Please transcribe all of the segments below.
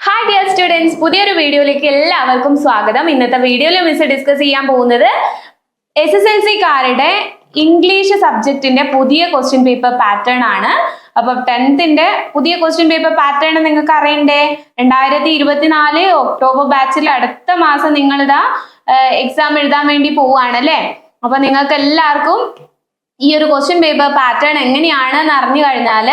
Hi dear students പുതിയൊരു വീഡിയോയിലേക്ക് എല്ലാവർക്കും സ്വാഗതം. ഇന്നത്തെ വീഡിയോയിൽ മിസ് ഡിസ്കസ് ചെയ്യാൻ പോകുന്നത് എസ് എസ് എൽ സിക്കാരുടെ ഇംഗ്ലീഷ് സബ്ജക്റ്റിന്റെ പുതിയ ക്വസ്റ്റ്യൻ പേപ്പർ പാറ്റേൺ ആണ്. അപ്പൊ ടെൻത്തിന്റെ പുതിയ ക്വസ്റ്റ്യൻ പേപ്പർ പാറ്റേൺ നിങ്ങൾക്ക് അറിയണ്ടേ? രണ്ടായിരത്തി ഇരുപത്തിനാല് ഒക്ടോബർ ബാച്ചിൽ അടുത്ത മാസം നിങ്ങൾ ഇതാ എക്സാം എഴുതാൻ വേണ്ടി പോവുകയാണല്ലേ? അപ്പൊ നിങ്ങൾക്ക് എല്ലാവർക്കും ഈ ഒരു ക്വസ്റ്റ്യൻ പേപ്പർ പാറ്റേൺ എങ്ങനെയാണെന്ന് അറിഞ്ഞു കഴിഞ്ഞാൽ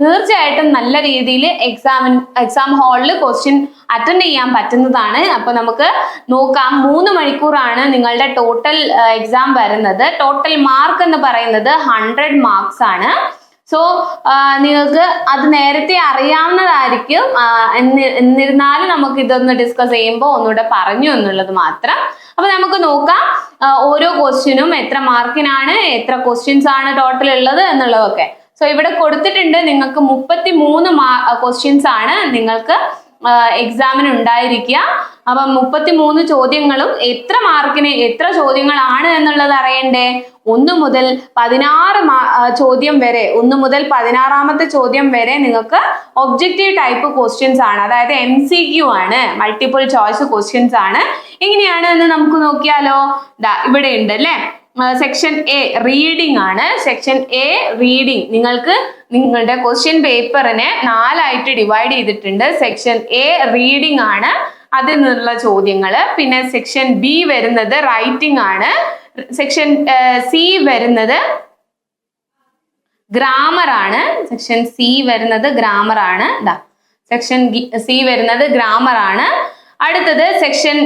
തീർച്ചയായിട്ടും നല്ല രീതിയിൽ എക്സാമിൻ എക്സാം ഹാളിൽ ക്വസ്റ്റ്യൻ അറ്റൻഡ് ചെയ്യാൻ പറ്റുന്നതാണ്. അപ്പൊ നമുക്ക് നോക്കാം. മൂന്ന് മണിക്കൂറാണ് നിങ്ങളുടെ ടോട്ടൽ എക്സാം വരുന്നത്. ടോട്ടൽ മാർക്ക് എന്ന് പറയുന്നത് ഹൺഡ്രഡ് മാർക്സ് ആണ്. സോ നിങ്ങൾക്ക് അത് നേരത്തെ അറിയാവുന്നതായിരിക്കും. എന്നിരുന്നാലും നമുക്ക് ഇതൊന്ന് ഡിസ്കസ് ചെയ്യുമ്പോൾ ഒന്നുകൂടെ പറഞ്ഞു എന്നുള്ളത് മാത്രം. അപ്പൊ നമുക്ക് നോക്കാം. ഓരോ ക്വസ്റ്റ്യനും എത്ര മാർക്കിനാണ് എത്ര ക്വസ്റ്റ്യൻസ് ആണ് ടോട്ടൽ ഉള്ളത് എന്നുള്ളതൊക്കെ. സോ ഇവിടെ കൊടുത്തിട്ടുണ്ട് നിങ്ങൾക്ക് മുപ്പത്തി മൂന്ന് ക്വസ്റ്റ്യൻസ് ആണ് നിങ്ങൾക്ക് എക്സാമിന് ഉണ്ടായിരിക്കുക. അപ്പം മുപ്പത്തി മൂന്ന് ചോദ്യങ്ങളും എത്ര മാർക്കിന് എത്ര ചോദ്യങ്ങളാണ് എന്നുള്ളത് അറിയണ്ടേ? ഒന്ന് മുതൽ പതിനാറ് ചോദ്യം വരെ ഒന്ന് മുതൽ പതിനാറാമത്തെ ചോദ്യം വരെ നിങ്ങൾക്ക് ഒബ്ജക്റ്റീവ് ടൈപ്പ് ക്വസ്റ്റ്യൻസ് ആണ്. അതായത് എം സി ക്യു ആണ്. മൾട്ടിപ്പിൾ ചോയ്സ് ക്വസ്റ്റ്യൻസ് ആണ്. എങ്ങനെയാണ് എന്ന് നമുക്ക് നോക്കിയാലോ? ഇവിടെ ഉണ്ട് അല്ലേ? സെക്ഷൻ എ റീഡിംഗ് ആണ്. സെക്ഷൻ എ റീഡിംഗ് നിങ്ങൾക്ക് നിങ്ങളുടെ ക്വസ്റ്റ്യൻ പേപ്പറിനെ നാലായിട്ട് ഡിവൈഡ് ചെയ്തിട്ടുണ്ട്. സെക്ഷൻ എ റീഡിംഗ് ആണ് അതിൽ നിന്നുള്ള ചോദ്യങ്ങൾ. പിന്നെ സെക്ഷൻ ബി വരുന്നത് റൈറ്റിംഗ് ആണ്. സെക്ഷൻ സി വരുന്നത് ഗ്രാമർ ആണ്. സെക്ഷൻ സി വരുന്നത് ഗ്രാമർ ആണ്. സെക്ഷൻ സി വരുന്നത് ഗ്രാമർ ആണ്. അടുത്തത് സെക്ഷൻ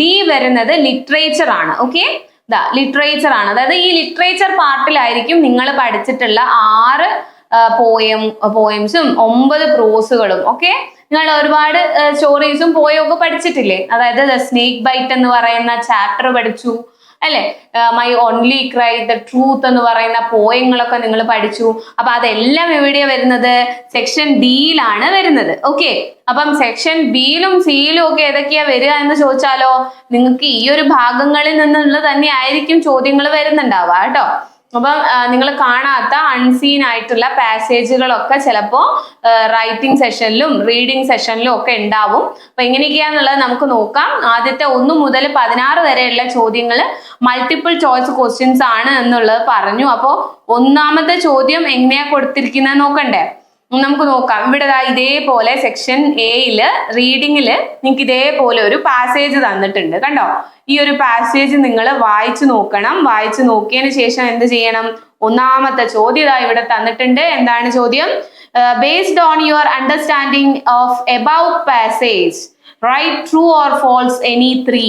ഡി വരുന്നത് ലിറ്ററേച്ചർ ആണ്. ഓക്കെ ഇതാ ലിറ്ററേച്ചർ ആണ്. അതായത് ഈ ലിറ്ററേച്ചർ പാർട്ടിലായിരിക്കും നിങ്ങൾ പഠിച്ചിട്ടുള്ള ആറ് പോയം പോയംസും ഒമ്പത് പ്രോസുകളും ഓക്കെ നിങ്ങൾ ഒരുപാട് സ്റ്റോറീസും പോയൊക്കെ പഠിച്ചിട്ടില്ലേ? അതായത് ദ സ്നേക്ക് ബൈറ്റ് എന്ന് പറയുന്ന ചാപ്റ്റർ പഠിച്ചു. അല്ലെ? My only cry the truth എന്ന് പറയുന്ന പോയങ്ങളൊക്കെ നിങ്ങൾ പഠിച്ചു. അപ്പൊ അതെല്ലാം എവിടെയാ വരുന്നത്? സെക്ഷൻ ഡിയിലാണ് വരുന്നത്. ഓക്കെ അപ്പം സെക്ഷൻ ബിയിലും സിയിലും ഒക്കെ ഏതൊക്കെയാ വരിക എന്ന് ചോദിച്ചാലോ നിങ്ങൾക്ക് ഈ ഒരു ഭാഗങ്ങളിൽ നിന്നുള്ള തന്നെ ആയിരിക്കും ചോദ്യങ്ങൾ വരുന്നുണ്ടാവുക കേട്ടോ. അപ്പം നിങ്ങൾ കാണാത്ത അൺസീൻ ആയിട്ടുള്ള പാസേജുകളൊക്കെ ചിലപ്പോൾ റൈറ്റിംഗ് സെഷനിലും റീഡിംഗ് സെഷനിലും ഒക്കെ ഉണ്ടാവും. അപ്പൊ എങ്ങനെയൊക്കെയാന്നുള്ളത് നമുക്ക് നോക്കാം. ആദ്യത്തെ ഒന്ന് മുതൽ പതിനാറ് വരെയുള്ള ചോദ്യങ്ങൾ മൾട്ടിപ്പിൾ ചോയ്സ് ക്വസ്റ്റ്യൻസ് ആണ് എന്നുള്ളത് പറഞ്ഞു. അപ്പോൾ ഒന്നാമത്തെ ചോദ്യം എങ്ങനെയാ കൊടുത്തിരിക്കുന്നത് നോക്കണ്ടേ? നമുക്ക് നോക്കാം. ഇവിടെ ഇതേപോലെ സെക്ഷൻ എയിൽ റീഡിങ്ങിൽ നിങ്ങൾക്ക് ഇതേപോലെ ഒരു പാസേജ് തന്നിട്ടുണ്ട്. കണ്ടോ? ഈ ഒരു പാസേജ് നിങ്ങൾ വായിച്ചു നോക്കണം. വായിച്ചു നോക്കിയതിന് ശേഷം എന്ത് ചെയ്യണം? ഒന്നാമത്തെ ചോദ്യം ഇതാ ഇവിടെ തന്നിട്ടുണ്ട്. എന്താണ് ചോദ്യം? Based on your understanding of above passage write true or false any three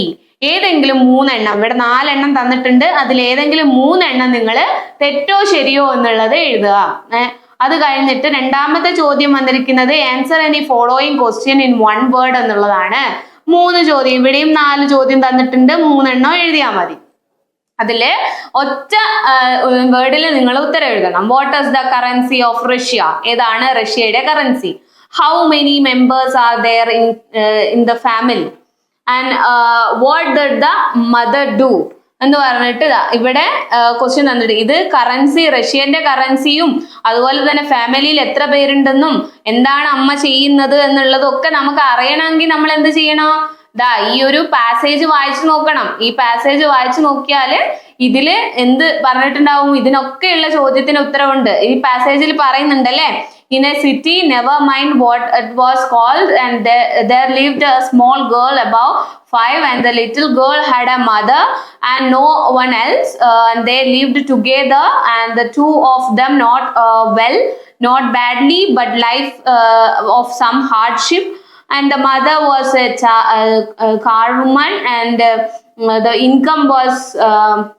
ഏതെങ്കിലും മൂന്നെണ്ണം ഇവിടെ നാലെണ്ണം തന്നിട്ടുണ്ട്. അതിൽ ഏതെങ്കിലും മൂന്നെണ്ണം നിങ്ങൾ തെറ്റോ ശരിയോ എന്നുള്ളത് എഴുതുക. അത് കഴിഞ്ഞിട്ട് രണ്ടാമത്തെ ചോദ്യം വന്നിരിക്കുന്നത് answer any following question in one word എന്നുള്ളതാണ്. മൂന്ന് ചോദ്യം. ഇവിടെയും നാല് ചോദ്യം തന്നിട്ടുണ്ട്. മൂന്നെണ്ണം എഴുതിയാൽ മതി. അതിൽ ഒറ്റ വേർഡിൽ നിങ്ങൾ ഉത്തരം എഴുതണം. What is the currency of Russia ഏതാണ് റഷ്യയുടെ currency how many members are there in in the family and what the the mother do എന്ന് പറഞ്ഞിട്ട് ഇവിടെ ക്വസ്റ്റ്യൻ തന്നിട്ട് ഇത് കറൻസി റഷ്യന്റെ കറൻസിയും അതുപോലെ തന്നെ ഫാമിലിയിൽ എത്ര പേരുണ്ടെന്നും എന്താണ് അമ്മ ചെയ്യുന്നത് എന്നുള്ളതൊക്കെ നമുക്ക് അറിയണമെങ്കിൽ നമ്മൾ എന്ത് ചെയ്യണം? ദാ ഈ ഒരു പാസേജ് വായിച്ചു നോക്കണം. ഈ പാസേജ് വായിച്ചു നോക്കിയാൽ ഇതിൽ എന്ത് പറഞ്ഞിട്ടുണ്ടാവും? ഇതിനൊക്കെയുള്ള ചോദ്യത്തിന് ഉത്തരവുണ്ട്. ഈ പാസേജിൽ പറയുന്നുണ്ടല്ലേ? in a city, never mind what it was called, and there, there lived a small girl above five, and the little girl had a mother and no one else, uh, and they lived together, and the two of them not uh, well, not badly, but life uh, of some hardship. And the mother was a, cha- a, a car woman, and uh, the income was uh,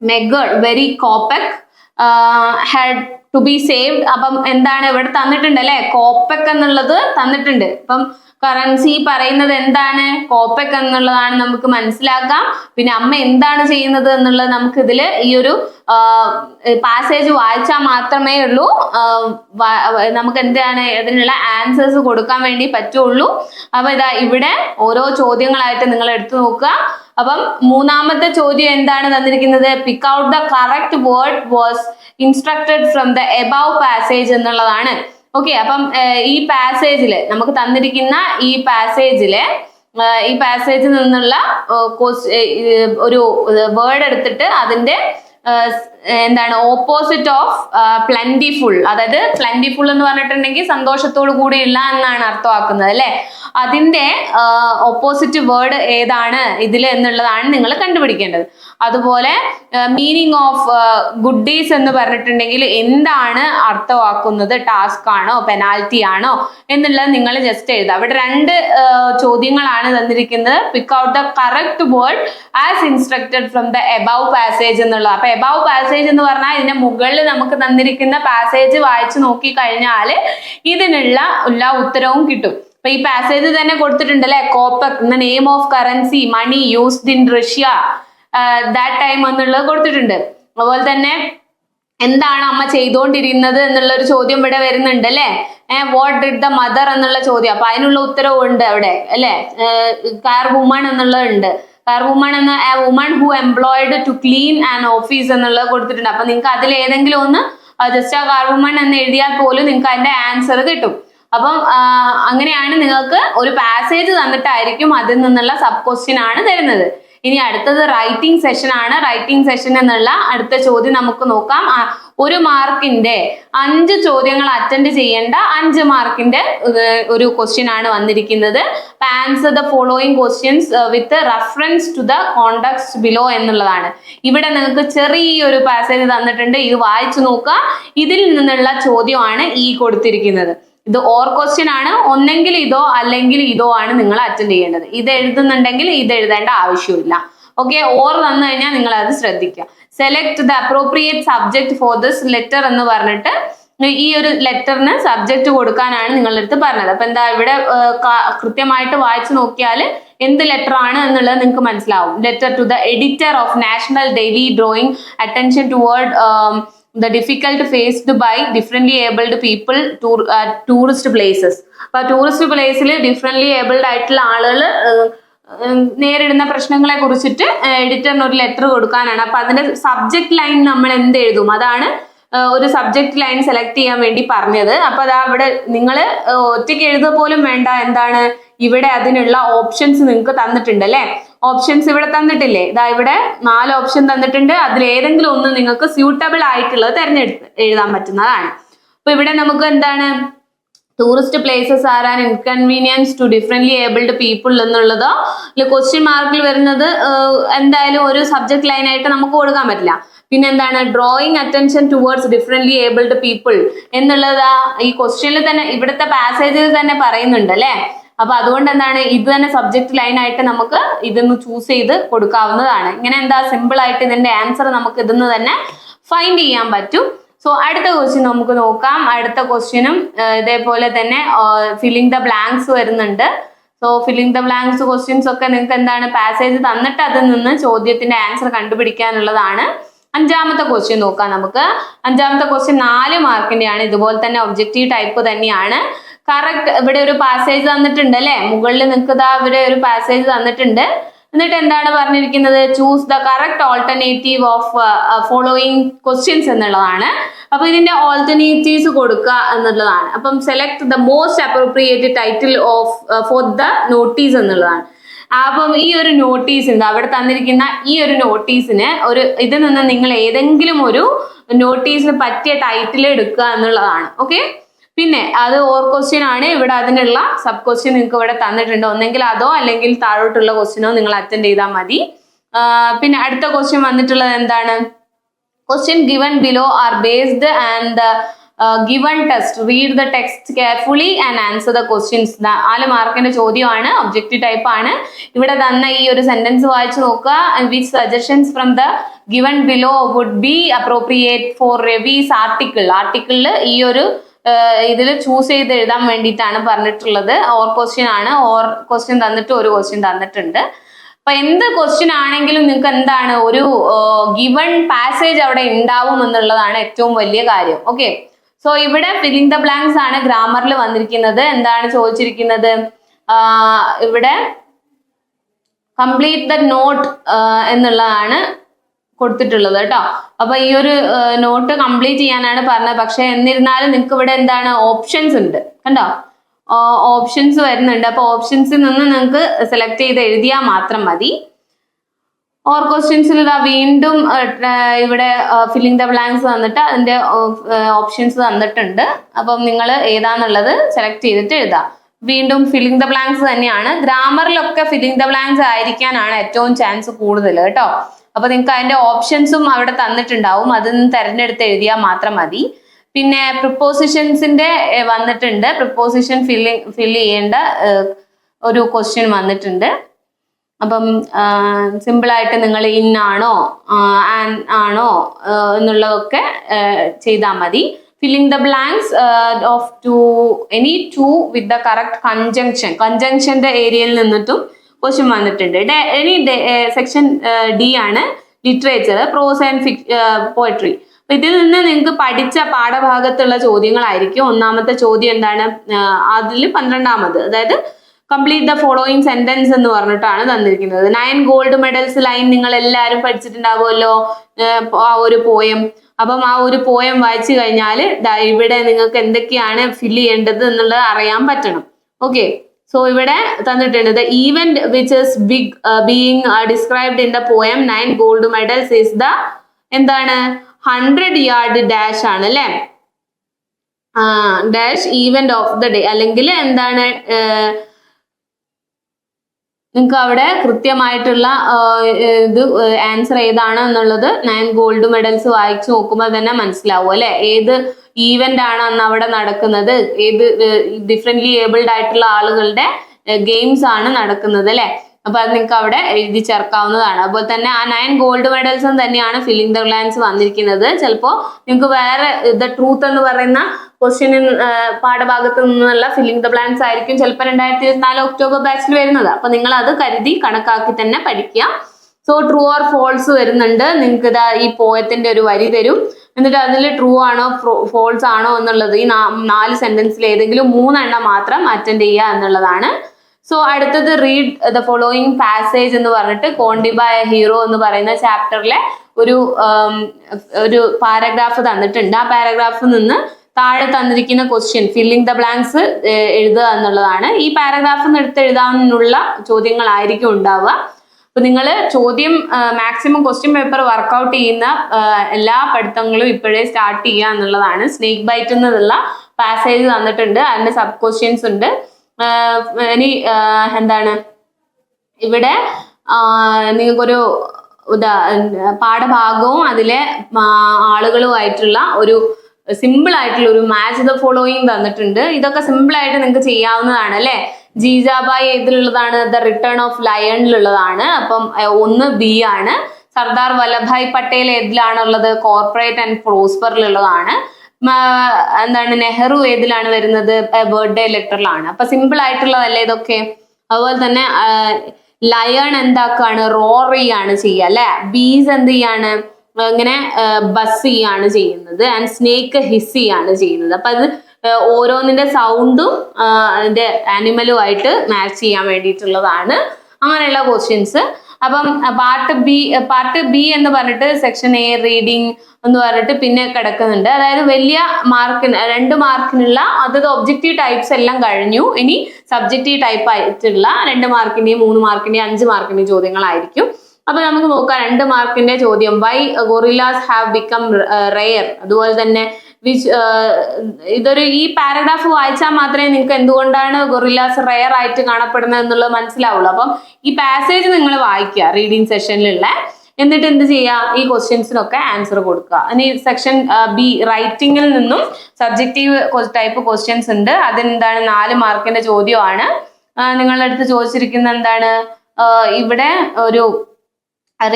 meager, very copac uh, had to be saved അപ്പം എന്താണ്? ഇവിടെ തന്നിട്ടുണ്ട് അല്ലെ? കോപ്പക് എന്നുള്ളത് തന്നിട്ടുണ്ട്. അപ്പം currency പറയുന്നത് എന്താണ്? കോപ്പക് എന്നുള്ളതാണ് നമുക്ക് മനസ്സിലാക്കാം. പിന്നെ അമ്മ എന്താണ് ചെയ്യുന്നത് എന്നുള്ളത് നമുക്ക് ഇതിൽ ഈ ഒരു പാസേജ് വായിച്ചാൽ മാത്രമേ ഉള്ളൂ. നമുക്ക് എന്താണ്? അതിനുള്ള ആൻസേഴ്സ് കൊടുക്കാൻ വേണ്ടി പറ്റുള്ളൂ. അപ്പൊ ഇതാ ഇവിടെ ഓരോ ചോദ്യങ്ങളായിട്ട് നിങ്ങൾ എടുത്തു നോക്കുക. അപ്പം മൂന്നാമത്തെ ചോദ്യം എന്താണ് തന്നിരിക്കുന്നത്? Pick out the correct word was instructed from the above passage എന്നുള്ളതാണ്. ഓക്കെ അപ്പം ഈ പാസേജിൽ നമുക്ക് തന്നിരിക്കുന്ന ഈ പാസേജിൽ ഈ പാസേജിൽ നിന്നുള്ള ഒരു വേർഡ് എടുത്തിട്ട് അതിന്റെ എന്താണ് ഓപ്പോസിറ്റ് ഓഫ് പ്ലന്റിഫുൾ അതായത് പ്ലന്റിഫുൾ എന്ന് പറഞ്ഞിട്ടുണ്ടെങ്കിൽ സന്തോഷത്തോടു കൂടിയുള്ള എന്നാണ് അർത്ഥമാക്കുന്നത് അല്ലെ? അതിന്റെ ഓപ്പോസിറ്റ് വേർഡ് ഏതാണ് ഇതിൽ എന്നുള്ളതാണ് നിങ്ങൾ കണ്ടുപിടിക്കേണ്ടത്. അതുപോലെ മീനിങ് ഓഫ് ഗുഡ് ഡേയ്സ് എന്ന് പറഞ്ഞിട്ടുണ്ടെങ്കിൽ എന്താണ് അർത്ഥമാക്കുന്നത്? ടാസ്ക് ആണോ പെനാൽറ്റി ആണോ എന്നുള്ളത് നിങ്ങൾ ജസ്റ്റ് എഴുതുക. അവിടെ രണ്ട് ചോദ്യങ്ങളാണ് തന്നിരിക്കുന്നത്. Pick out the correct word as instructed from the above passage എന്നുള്ളത് അപ്പൊ എബവ് പാസേജ് എന്ന് പറഞ്ഞാൽ ഇതിന്റെ മുകളിൽ നമുക്ക് തന്നിരിക്കുന്ന പാസേജ് വായിച്ചു നോക്കി കഴിഞ്ഞാൽ ഇതിനുള്ള എല്ലാ ഉത്തരവും കിട്ടും. അപ്പൊ ഈ പാസേജ് തന്നെ കൊടുത്തിട്ടുണ്ട് അല്ലെ kopek the name of currency money used in Russia that time എന്നുള്ളത് കൊടുത്തിട്ടുണ്ട്. അതുപോലെ തന്നെ എന്താണ് അമ്മ ചെയ്തുകൊണ്ടിരുന്നത് എന്നുള്ള ഒരു ചോദ്യം ഇവിടെ വരുന്നുണ്ട് അല്ലെ? വാട്ട് ഡിഡ് ദ മദർ എന്നുള്ള ചോദ്യം. അപ്പൊ അതിനുള്ള ഉത്തരവും ഉണ്ട് അവിടെ അല്ലെ? കാർ വുമൺ എന്നുള്ളതുണ്ട് കാർ വുമൺ എന്ന woman who employed to clean and office എന്നുള്ളത് കൊടുത്തിട്ടുണ്ട്. അപ്പൊ നിങ്ങൾക്ക് അതിൽ ഏതെങ്കിലും ഒന്ന് ജസ്റ്റ് ആ കാർ വുമൺ എന്ന് എഴുതിയാൽ പോലും നിങ്ങൾക്ക് അതിന്റെ ആൻസർ കിട്ടും. അപ്പം അങ്ങനെയാണ് നിങ്ങൾക്ക് ഒരു പാസേജ് തന്നിട്ടായിരിക്കും അതിൽ നിന്നുള്ള സബ് ക്വസ്റ്റ്യൻ ആണ് തരുന്നത്. ഇനി അടുത്തത് റൈറ്റിംഗ് സെഷൻ ആണ്. റൈറ്റിംഗ് സെഷൻ എന്നുള്ള അടുത്ത ചോദ്യം നമുക്ക് നോക്കാം. ഒരു മാർക്കിന്റെ അഞ്ച് ചോദ്യങ്ങൾ അറ്റൻഡ് ചെയ്യേണ്ട അഞ്ച് മാർക്കിന്റെ ഒരു ക്വസ്റ്റ്യൻ ആണ് വന്നിരിക്കുന്നത്. Answer the following questions with reference to the context below എന്നുള്ളതാണ്. ഇവിടെ നിങ്ങൾക്ക് ചെറിയൊരു പാസേജ് തന്നിട്ടുണ്ട്. ഇത് വായിച്ചു നോക്കുക. ഇതിൽ നിന്നുള്ള ചോദ്യമാണ് ഈ കൊടുത്തിരിക്കുന്നത്. ഇത് ഓർ ക്വസ്റ്റ്യൻ ആണ്. ഒന്നെങ്കിൽ ഇതോ അല്ലെങ്കിൽ ഇതോ ആണ് നിങ്ങൾ അറ്റൻഡ് ചെയ്യേണ്ടത്. ഇത് എഴുതുന്നുണ്ടെങ്കിൽ ഇത് എഴുതേണ്ട ആവശ്യമില്ല. ഓക്കെ ഓർ വന്നു കഴിഞ്ഞാൽ നിങ്ങൾ അത് ശ്രദ്ധിക്കുക. Select the appropriate subject for this letter എന്ന് പറഞ്ഞിട്ട് ഈ ഒരു ലെറ്ററിന് സബ്ജക്ട് കൊടുക്കാനാണ് നിങ്ങളുടെ അടുത്ത് പറഞ്ഞത്. അപ്പൊ എന്താ ഇവിടെ കൃത്യമായിട്ട് വായിച്ചു നോക്കിയാൽ എന്ത് ലെറ്റർ ആണ് എന്നുള്ളത് നിങ്ങൾക്ക് മനസ്സിലാവും. Letter to the editor of national daily drawing attention toward the difficult faced by differently abled people tourist places അപ്പൊ ടൂറിസ്റ്റ് പ്ലേസിൽ ഡിഫറെന്റ്ലി ഏബിൾഡ് ആയിട്ടുള്ള ആളുകൾ നേരിടുന്ന പ്രശ്നങ്ങളെ കുറിച്ചിട്ട് എഡിറ്ററിന് ഒരു ലെറ്റർ കൊടുക്കാനാണ്. അപ്പൊ അതിന്റെ സബ്ജക്ട് ലൈൻ നമ്മൾ എന്ത് എഴുതും? അതാണ് ഒരു സബ്ജക്ട് ലൈൻ സെലക്ട് ചെയ്യാൻ വേണ്ടി പറഞ്ഞത്. അപ്പൊ അതാ അവിടെ നിങ്ങൾ ഒറ്റയ്ക്ക് എഴുതുക പോലും വേണ്ട. എന്താണ്? ഇവിടെ അതിനുള്ള ഓപ്ഷൻസ് നിങ്ങൾക്ക് തന്നിട്ടുണ്ട് അല്ലെ? ഓപ്ഷൻസ് ഇവിടെ തന്നിട്ടില്ലേ? ഇതാ ഇവിടെ നാല് ഓപ്ഷൻ തന്നിട്ടുണ്ട്. അതിൽ ഏതെങ്കിലും ഒന്ന് നിങ്ങൾക്ക് സ്യൂട്ടബിൾ ആയിട്ടുള്ളത് തിരഞ്ഞെടുത്ത് എഴുതാൻ പറ്റുന്നതാണ്. അപ്പൊ ഇവിടെ നമുക്ക് എന്താണ്? Tourist places are an inconvenience to differently abled people എന്നുള്ളതോ question മാർക്കിൽ വരുന്നത് എന്തായാലും ഒരു സബ്ജക്ട് ലൈൻ ആയിട്ട് നമുക്ക് കൊടുക്കാൻ പറ്റില്ല. പിന്നെ എന്താണ്? Drawing attention towards differently abled people എന്നുള്ളതാ ഈ ക്വസ്റ്റ്യനിൽ തന്നെ ഇവിടുത്തെ പാസേജിൽ തന്നെ പറയുന്നുണ്ട് അല്ലേ? അപ്പൊ അതുകൊണ്ട് എന്താണ്? ഇത് തന്നെ സബ്ജക്ട് ലൈൻ ആയിട്ട് നമുക്ക് ഇതൊന്ന് ചൂസ് ചെയ്ത് കൊടുക്കാവുന്നതാണ്. ഇങ്ങനെ എന്താ സിമ്പിൾ ആയിട്ട് ഇതിന്റെ ആൻസർ നമുക്ക് ഇതിന്ന് തന്നെ ഫൈൻഡ് ചെയ്യാൻ പറ്റും. സോ അടുത്ത ക്വസ്റ്റ്യൻ നമുക്ക് നോക്കാം. അടുത്ത ക്വസ്റ്റ്യനും ഇതേപോലെ തന്നെ ഫില്ലിംഗ് ദ ബ്ലാങ്ക്സ് വരുന്നുണ്ട്. So filling the blanks questions ഒക്കെ നിങ്ങൾക്ക് എന്താണ് പാസേജ് തന്നിട്ട് അതിൽ നിന്ന് ചോദ്യത്തിന്റെ ആൻസർ കണ്ടുപിടിക്കാനുള്ളതാണ്. അഞ്ചാമത്തെ ക്വസ്റ്റ്യൻ നോക്കാം നമുക്ക്. അഞ്ചാമത്തെ ക്വസ്റ്റ്യൻ നാല് മാർക്കിന്റെയാണ്. ഇതുപോലെ തന്നെ ഒബ്ജക്റ്റീവ് ടൈപ്പ് തന്നെയാണ്. കറക്റ്റ് ഇവിടെ ഒരു പാസേജ് തന്നിട്ടുണ്ട് അല്ലെ? മുകളിൽ നിൽക്കുക ഇവിടെ ഒരു പാസേജ് തന്നിട്ടുണ്ട്. എന്നിട്ട് എന്താണ് പറഞ്ഞിരിക്കുന്നത്? Choose the correct alternative of following questions എന്നുള്ളതാണ്. അപ്പൊ ഇതിന്റെ ഓൾട്ടർനേറ്റീവ്സ് കൊടുക്കുക എന്നുള്ളതാണ്. അപ്പം select the most appropriate title of for the notice എന്നുള്ളതാണ്. അപ്പം ഈ ഒരു നോട്ടീസ് ഉണ്ട് അവിടെ തന്നിരിക്കുന്ന ഈ ഒരു നോട്ടീസിന് ഒരു ഇതിൽ നിന്ന് നിങ്ങൾ ഏതെങ്കിലും ഒരു നോട്ടീസിന് പറ്റിയ ടൈറ്റിൽ എടുക്കുക എന്നുള്ളതാണ്. ഓക്കെ പിന്നെ അത് ഓർ ക്വസ്റ്റ്യൻ ആണ്. ഇവിടെ അതിനുള്ള സബ് ക്വസ്റ്റ്യൻ നിങ്ങൾക്ക് ഇവിടെ തന്നിട്ടുണ്ട്. ഒന്നെങ്കിൽ അതോ അല്ലെങ്കിൽ താഴോട്ടുള്ള ക്വസ്റ്റ്യനോ നിങ്ങൾ അറ്റൻഡ് ചെയ്താൽ മതി. പിന്നെ അടുത്ത ക്വസ്റ്റ്യൻ വന്നിട്ടുള്ളത് എന്താണ്? Question given below are based and given test read the text carefully and answer the questions നാല് മാർക്കിന്റെ ചോദ്യമാണ് ഒബ്ജക്റ്റീവ് ടൈപ്പ് ആണ്. ഇവിടെ തന്ന ഈ ഒരു സെന്റൻസ് വായിച്ചു നോക്കുക. Which suggestions from the given below would be appropriate for revise article ആർട്ടിക്കിളിൽ ഈ ഒരു ഇതിൽ ചൂസ് ചെയ്ത് എഴുതാൻ വേണ്ടിയിട്ടാണ് പറഞ്ഞിട്ടുള്ളത്. ഓർ ക്വസ്റ്റ്യൻ ആണ്. ഓർ ക്വസ്റ്റ്യൻ തന്നിട്ട് ഒരു ക്വസ്റ്റ്യൻ തന്നിട്ടുണ്ട്. അപ്പൊ എന്ത് ക്വസ്റ്റ്യൻ ആണെങ്കിലും നിങ്ങൾക്ക് എന്താണ് ഒരു ഗിവൺ പാസേജ് അവിടെ ഉണ്ടാവും എന്നുള്ളതാണ് ഏറ്റവും വലിയ കാര്യം. ഓക്കെ സോ ഇവിടെ ഫില്ലിംഗ് ദ ബ്ലാങ്ക്സ് ആണ് ഗ്രാമറിൽ വന്നിരിക്കുന്നത്. എന്താണ് ചോദിച്ചിരിക്കുന്നത്? ഇവിടെ കംപ്ലീറ്റ് ദ നോട്ട് എന്നുള്ളതാണ് കൊടുത്തിട്ടുള്ളത് കേട്ടോ. അപ്പൊ ഈ ഒരു നോട്ട് കംപ്ലീറ്റ് ചെയ്യാനാണ് പറഞ്ഞത്. പക്ഷെ എന്നിരുന്നാലും നിങ്ങൾക്ക് ഇവിടെ എന്താണ് ഓപ്ഷൻസ് ഉണ്ട്. കണ്ടോ? ഓപ്ഷൻസ് വരുന്നുണ്ട്. അപ്പോൾ ഓപ്ഷൻസിൽ നിന്ന് നിങ്ങൾക്ക് സെലക്ട് ചെയ്ത് എഴുതിയാൽ മാത്രം മതി. ഓർ ക്വസ്റ്റ്യൻസിൽ ഇതാ വീണ്ടും ഇവിടെ ഫില്ലിംഗ് ദ ബ്ലാങ്ക്സ് തന്നിട്ട് അതിന്റെ ഓപ്ഷൻസ് തന്നിട്ടുണ്ട്. അപ്പം നിങ്ങൾ ഏതാന്നുള്ളത് സെലക്ട് ചെയ്തിട്ട് എഴുതാം. വീണ്ടും ഫില്ലിംഗ് ദ ബ്ലാങ്ക്സ് തന്നെയാണ്. ഗ്രാമറിലൊക്കെ ഫില്ലിംഗ് ദ ബ്ലാങ്ക്സ് ആയിരിക്കാനാണ് ഏറ്റവും ചാൻസ് കൂടുതൽ കേട്ടോ. അപ്പൊ നിങ്ങൾക്ക് അതിന്റെ ഓപ്ഷൻസും അവിടെ തന്നിട്ടുണ്ടാവും. അതിൽ നിന്ന് തെരഞ്ഞെടുത്ത് എഴുതിയാൽ മാത്രം മതി. പിന്നെ പ്രിപ്പോസിഷൻസിന്റെ വന്നിട്ടുണ്ട്. പ്രിപ്പോസിഷൻ ഫില്ലിങ് ഫിൽ ചെയ്യേണ്ട ഒരു ക്വസ്റ്റ്യൻ വന്നിട്ടുണ്ട്. അപ്പം സിമ്പിൾ ആയിട്ട് നിങ്ങൾ ഇന്നാണോ ആൻ ആണോ എന്നുള്ളതൊക്കെ ചെയ്താൽ മതി. Filling the blanks of two any two with the correct conjunction കൺജങ്ഷന്റെ ഏരിയയിൽ നിന്നിട്ടും ക്വസ്റ്റ്യൻ വന്നിട്ടുണ്ട്. എനി സെക്ഷൻ ഡി ആണ് ലിറ്ററേച്ചർ പ്രോസ് ആൻഡ് പോയട്രി ഇതിൽ നിന്ന് നിങ്ങൾക്ക് പഠിച്ച പാഠഭാഗത്തുള്ള ചോദ്യങ്ങളായിരിക്കും. ഒന്നാമത്തെ ചോദ്യം എന്താണ്? അതിൽ പന്ത്രണ്ടാമത്. അതായത് കംപ്ലീറ്റ് ദ ഫോളോയിങ് സെന്റൻസ് എന്ന് പറഞ്ഞിട്ടാണ് തന്നിരിക്കുന്നത്. നയൻ ഗോൾഡ് മെഡൽസ് ലൈൻ നിങ്ങൾ എല്ലാവരും പഠിച്ചിട്ടുണ്ടാവുമല്ലോ? ആ ഒരു പോയം അപ്പം ആ ഒരു പോയം വായിച്ചു കഴിഞ്ഞാൽ ഇവിടെ നിങ്ങൾക്ക് എന്തൊക്കെയാണ് ഫില്ല് ചെയ്യേണ്ടത് എന്നുള്ളത് അറിയാൻ പറ്റണം. ഓക്കെ സോ ഇവിടെ തന്നിട്ടുണ്ട്. The event which is big being described in the poem nine gold medals is the എന്താണ്? ഹൺഡ്രഡ് യാർഡ് ഡാഷ് ആണ് അല്ലെ? Dash event of the day അല്ലെങ്കിൽ എന്താണ് നിങ്ങൾക്ക് അവിടെ കൃത്യമായിട്ടുള്ള ഇത് ആൻസർ ഏതാണ് എന്നുള്ളത് നയൻ ഗോൾഡ് മെഡൽസ് വായിച്ചു നോക്കുമ്പോൾ തന്നെ മനസ്സിലാവും അല്ലെ? ഏത് ഈവന്റ് ആണ് അന്ന് അവിടെ നടക്കുന്നത്? ഏത് ഡിഫറെന്റ്ലി ഏബിൾഡ് ആയിട്ടുള്ള ആളുകളുടെ ഗെയിംസ് ആണ് നടക്കുന്നത് അല്ലെ? അപ്പൊ അത് നിങ്ങൾക്ക് അവിടെ എഴുതി ചേർക്കാവുന്നതാണ്. അതുപോലെ തന്നെ ആ നയൻ ഗോൾഡ് മെഡൽസും തന്നെയാണ് ഫില്ലിംഗ് ദ ഗ്ലാൻസ് വന്നിരിക്കുന്നത്. ചിലപ്പോൾ നിങ്ങൾക്ക് വേറെ ദ ട്രൂത്ത് എന്ന് പറയുന്ന ക്വസ്റ്റ്യൻ പാഠഭാഗത്ത് നിന്നുള്ള ഫില്ലിംഗ് ദ ബ്ലാങ്ക്സ് ആയിരിക്കും. ചിലപ്പോൾ രണ്ടായിരത്തി ഇരുപത്തിനാല് ഒക്ടോബർ ബാച്ചിൽ വരുന്നത്. അപ്പൊ നിങ്ങൾ അത് കരുതി കണക്കാക്കി തന്നെ പഠിക്കുക. സോ ട്രൂ ഓർ ഫോൾസ് വരുന്നുണ്ട്. നിങ്ങൾക്ക് ഇതാ ഈ പോയത്തിന്റെ ഒരു വരി തരും. എന്നിട്ട് അതിൽ ട്രൂ ആണോ ഫോൾസ് ആണോ എന്നുള്ളത് ഈ നാല് സെന്റൻസിൽ ഏതെങ്കിലും മൂന്നെണ്ണം മാത്രം അറ്റൻഡ് ചെയ്യുക എന്നുള്ളതാണ് സോ അടുത്തത് റീഡ് ദ ഫോളോയിങ് പാസേജ് എന്ന് പറഞ്ഞിട്ട് കോണ്ടിബായ ഹീറോ എന്ന് പറയുന്ന ചാപ്റ്ററിലെ ഒരു ഒരു പാരഗ്രാഫ് തന്നിട്ടുണ്ട്. ആ പാരഗ്രാഫിൽ നിന്ന് താഴെ തന്നിരിക്കുന്ന ക്വസ്റ്റ്യൻ ഫില്ലിംഗ് ദ ബ്ലാങ്ക്സ് എഴുതുക എന്നുള്ളതാണ്. ഈ പാരഗ്രാഫിൽ നിന്ന് എടുത്ത് എഴുതാനുള്ള ചോദ്യങ്ങളായിരിക്കും ഉണ്ടാവുക. അപ്പൊ നിങ്ങൾ ചോദ്യം മാക്സിമം ക്വസ്റ്റ്യൻ പേപ്പർ വർക്കൗട്ട് ചെയ്യുന്ന എല്ലാ പഠിത്തങ്ങളും ഇപ്പോഴേ സ്റ്റാർട്ട് ചെയ്യുക എന്നുള്ളതാണ്. സ്നേക്ക് ബൈറ്റ് എന്നുള്ള പാസേജ് തന്നിട്ടുണ്ട്. അതിന്റെ സബ് ക്വസ്റ്റ്യൻസ് ഉണ്ട്. ഇനി എന്താണ്? ഇവിടെ നിങ്ങൾക്കൊരു ഉദാ പാഠഭാഗവും അതിലെ ആളുകളുമായിട്ടുള്ള ഒരു സിമ്പിൾ ആയിട്ടുള്ള ഒരു മാച്ച് ദ ഫോളോയിങ് തന്നിട്ടുണ്ട്. ഇതൊക്കെ സിമ്പിൾ ആയിട്ട് നിങ്ങൾക്ക് ചെയ്യാവുന്നതാണ് അല്ലേ? ജീജാബായ് ഏതിലുള്ളതാണ് ദ റിട്ടേൺ ഓഫ് ലയണിലുള്ളതാണ് അപ്പം ഒന്ന് ബി ആണ്. സർദാർ വല്ലഭായ് പട്ടേൽ ഏതിലാണുള്ളത്? കോർപ്പറേറ്റ് ആൻഡ് പ്രോസ്പറിലുള്ളതാണ് എന്താണ് നെഹ്റു ഏതിലാണ് വരുന്നത്? ബർത്ത്ഡേ ലെറ്ററിലാണ് അപ്പൊ സിമ്പിൾ ആയിട്ടുള്ളതല്ലേ ഇതൊക്കെ? അതുപോലെ തന്നെ ലയൺ എന്താക്കാണ്? റോർ ചെയ്യാണ് ചെയ്യുക അല്ലെ? ബീസ് എന്ത് ചെയ്യാണ്? ഇങ്ങനെ ബസ് ചെയ്യാണ് ചെയ്യുന്നത്. ആൻഡ് സ്നേക്ക് ഹിസ് ചെയ്യാണ് ചെയ്യുന്നത്. അപ്പൊ അത് ഓരോന്നിന്റെ സൗണ്ടും അതിന്റെ ആനിമലുമായിട്ട് മാച്ച് ചെയ്യാൻ വേണ്ടിയിട്ടുള്ളതാണ്. അങ്ങനെയുള്ള ക്വസ്റ്റ്യൻസ് അപ്പം പാർട്ട് ബി പാർട്ട് ബി എന്ന് പറഞ്ഞിട്ട് സെക്ഷൻ എ റീഡിങ് എന്ന് പറഞ്ഞിട്ട് പിന്നെ കിടക്കുന്നുണ്ട്. അതായത് വലിയ മാർക്കിന് രണ്ട് മാർക്കിനുള്ള അതത് ഒബ്ജക്റ്റീവ് ടൈപ്സ് എല്ലാം കഴിഞ്ഞു. ഇനി സബ്ജക്റ്റീവ് ടൈപ്പ് ആയിട്ടുള്ള രണ്ട് മാർക്കിന്റെയും മൂന്ന് മാർക്കിന്റെയും അഞ്ച് മാർക്കിന്റെയും ചോദ്യങ്ങളായിരിക്കും. അപ്പൊ നമുക്ക് നോക്കാം രണ്ട് മാർക്കിന്റെ ചോദ്യം why gorillas have become rare അതുപോലെ തന്നെ ഇതൊരു ഈ പാരഗ്രാഫ് വായിച്ചാൽ മാത്രമേ നിങ്ങൾക്ക് എന്തുകൊണ്ടാണ് ഗൊറില്ലാസ് റെയർ ആയിട്ട് കാണപ്പെടുന്നത് എന്നുള്ളത് മനസ്സിലാവുള്ളൂ. അപ്പം ഈ പാസേജ് നിങ്ങൾ വായിക്കുക റീഡിങ് സെഷനിലുള്ള എന്നിട്ട് എന്ത് ചെയ്യുക? ഈ ക്വസ്റ്റ്യൻസിനൊക്കെ ആൻസർ കൊടുക്കുക. ഇനി സെക്ഷൻ ബി റൈറ്റിംഗിൽ നിന്നും സബ്ജക്റ്റീവ് ടൈപ്പ് ക്വസ്റ്റ്യൻസ് ഉണ്ട്. അതെന്താണ്? നാല് മാർക്കിന്റെ ചോദ്യമാണ്. നിങ്ങളുടെ അടുത്ത് ചോദിച്ചിരിക്കുന്ന എന്താണ്? ഇവിടെ ഒരു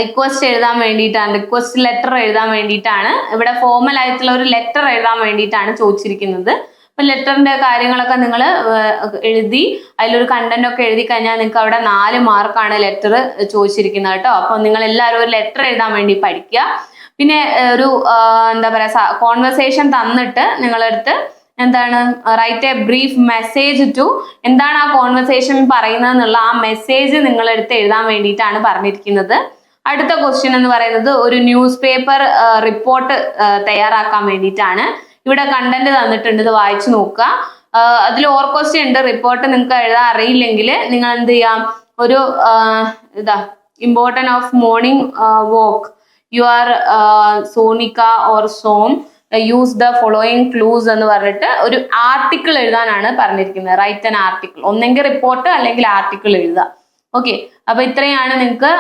റിക്വസ്റ്റ് എഴുതാൻ വേണ്ടിയിട്ടാണ് റിക്വസ്റ്റ് ലെറ്റർ എഴുതാൻ വേണ്ടിയിട്ടാണ്. ഇവിടെ ഫോർമൽ ആയിട്ടുള്ള ഒരു ലെറ്റർ എഴുതാൻ വേണ്ടിയിട്ടാണ് ചോദിച്ചിരിക്കുന്നത്. അപ്പൊ ലെറ്ററിന്റെ കാര്യങ്ങളൊക്കെ നിങ്ങൾ എഴുതി അതിലൊരു കണ്ടന്റ് ഒക്കെ എഴുതി കഴിഞ്ഞാൽ നിങ്ങൾക്ക് അവിടെ നാല് മാർക്കാണ് ലെറ്റർ ചോദിച്ചിരിക്കുന്നത് കേട്ടോ. അപ്പൊ നിങ്ങൾ എല്ലാവരും ഒരു ലെറ്റർ എഴുതാൻ വേണ്ടി പഠിക്കുക. പിന്നെ ഒരു എന്താ പറയാ കോൺവെർസേഷൻ തന്നിട്ട് നിങ്ങളെടുത്ത് എന്താണ് write a brief message to എന്താണ് ആ കോൺവെർസേഷൻ പറയുന്നത് എന്നുള്ള ആ മെസ്സേജ് നിങ്ങളെടുത്ത് എഴുതാൻ വേണ്ടിയിട്ടാണ് പറഞ്ഞിരിക്കുന്നത്. അടുത്ത ക്വസ്റ്റ്യൻ എന്ന് പറയുന്നത് ഒരു ന്യൂസ് പേപ്പർ റിപ്പോർട്ട് തയ്യാറാക്കാൻ വേണ്ടിയിട്ടാണ്. ഇവിടെ കണ്ടന്റ് തന്നിട്ടുണ്ട് ഇത് വായിച്ചു നോക്കുക. അതിൽ ഓർ ക്വസ്റ്റ്യൻ ഉണ്ട് റിപ്പോർട്ട് നിങ്ങൾക്ക് എഴുതാൻ അറിയില്ലെങ്കിൽ നിങ്ങൾ എന്ത് ചെയ്യാം? ഒരു ഇതാ important of morning walk you are Sonika or Som. Use the following clues എന്ന് പറഞ്ഞിട്ട് ഒരു ആർട്ടിക്കിൾ എഴുതാനാണ് പറഞ്ഞിരിക്കുന്നത്. റൈറ്റ് ആൻ ആർട്ടിക്കിൾ ഒന്നെങ്കിൽ റിപ്പോർട്ട് അല്ലെങ്കിൽ ആർട്ടിക്കിൾ എഴുതുക. ഓക്കെ അപ്പൊ ഇത്രയാണ് നിങ്ങൾക്ക്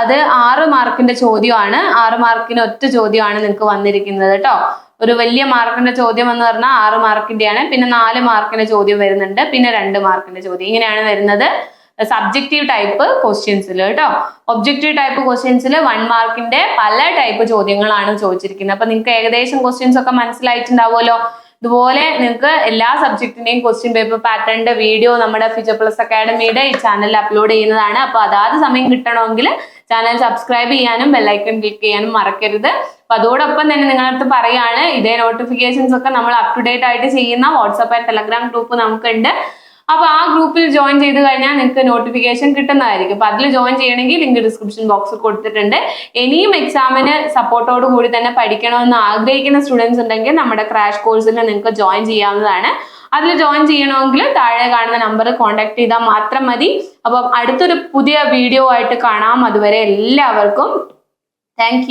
അത് ആറ് മാർക്കിന്റെ ചോദ്യമാണ്. ആറ് മാർക്കിന് ഒറ്റ ചോദ്യമാണ് നിങ്ങൾക്ക് വന്നിരിക്കുന്നത് കേട്ടോ ഒരു വലിയ മാർക്കിന്റെ ചോദ്യം എന്ന് പറഞ്ഞാൽ ആറ് മാർക്കിന്റെയാണ്. പിന്നെ നാല് മാർക്കിന്റെ ചോദ്യം വരുന്നുണ്ട്. പിന്നെ രണ്ട് മാർക്കിന്റെ ചോദ്യം. ഇങ്ങനെയാണ് വരുന്നത്. സബ്ജക്റ്റീവ് ടൈപ്പ് ക്വസ്റ്റ്യൻസിൽ കേട്ടോ ഒബ്ജക്റ്റീവ് ടൈപ്പ് ക്വസ്റ്റ്യൻസിൽ വൺ മാർക്കിന്റെ പല ടൈപ്പ് ചോദ്യങ്ങളാണ് ചോദിച്ചിരിക്കുന്നത്. അപ്പൊ നിങ്ങൾക്ക് ഏകദേശം ക്വസ്റ്റ്യൻസ് ഒക്കെ മനസ്സിലായിട്ടുണ്ടാവുമല്ലോ? ഇതുപോലെ നിങ്ങൾക്ക് എല്ലാ സബ്ജക്റ്റിന്റെയും ക്വസ്റ്റ്യൻ പേപ്പർ പാറ്റേണിന്റെ വീഡിയോ നമ്മുടെ ഫ്യൂച്ചർ പ്ലസ് അക്കാഡമിയുടെ ഈ ചാനലിൽ അപ്ലോഡ് ചെയ്യുന്നതാണ്. അപ്പൊ അതാത് സമയം കിട്ടണമെങ്കിൽ ചാനൽ സബ്സ്ക്രൈബ് ചെയ്യാനും ബെല്ലൈക്കൺ ക്ലിക്ക് ചെയ്യാനും മറക്കരുത്. അപ്പൊ അതോടൊപ്പം തന്നെ നിങ്ങളടുത്ത് പറയാണ് ഇതേ നോട്ടിഫിക്കേഷൻസ് ഒക്കെ നമ്മൾ അപ് ടു ഡേറ്റ് ആയിട്ട് ചെയ്യുന്ന വാട്സപ്പ് ആൻഡ് ടെലഗ്രാം ഗ്രൂപ്പ് നമുക്കുണ്ട്. അപ്പൊ ആ ഗ്രൂപ്പിൽ ജോയിൻ ചെയ്ത് കഴിഞ്ഞാൽ നിങ്ങൾക്ക് നോട്ടിഫിക്കേഷൻ കിട്ടുന്നതായിരിക്കും. അപ്പൊ അതിൽ ജോയിൻ ചെയ്യണമെങ്കിൽ ലിങ്ക് ഡിസ്ക്രിപ്ഷൻ ബോക്സിൽ കൊടുത്തിട്ടുണ്ട്. ഇനിയും എക്സാമിന് സപ്പോർട്ടോട് കൂടി തന്നെ പഠിക്കണമെന്ന് ആഗ്രഹിക്കുന്ന സ്റ്റുഡൻസ് ഉണ്ടെങ്കിൽ നമ്മുടെ ക്രാഷ് കോഴ്സിൽ നിങ്ങൾക്ക് ജോയിൻ ചെയ്യാവുന്നതാണ്. അതിൽ ജോയിൻ ചെയ്യണമെങ്കിൽ താഴെ കാണുന്ന നമ്പർ കോൺടാക്ട് ചെയ്താൽ മാത്രം മതി. അപ്പം അടുത്തൊരു പുതിയ വീഡിയോ ആയിട്ട് കാണാം. അതുവരെ എല്ലാവർക്കും താങ്ക്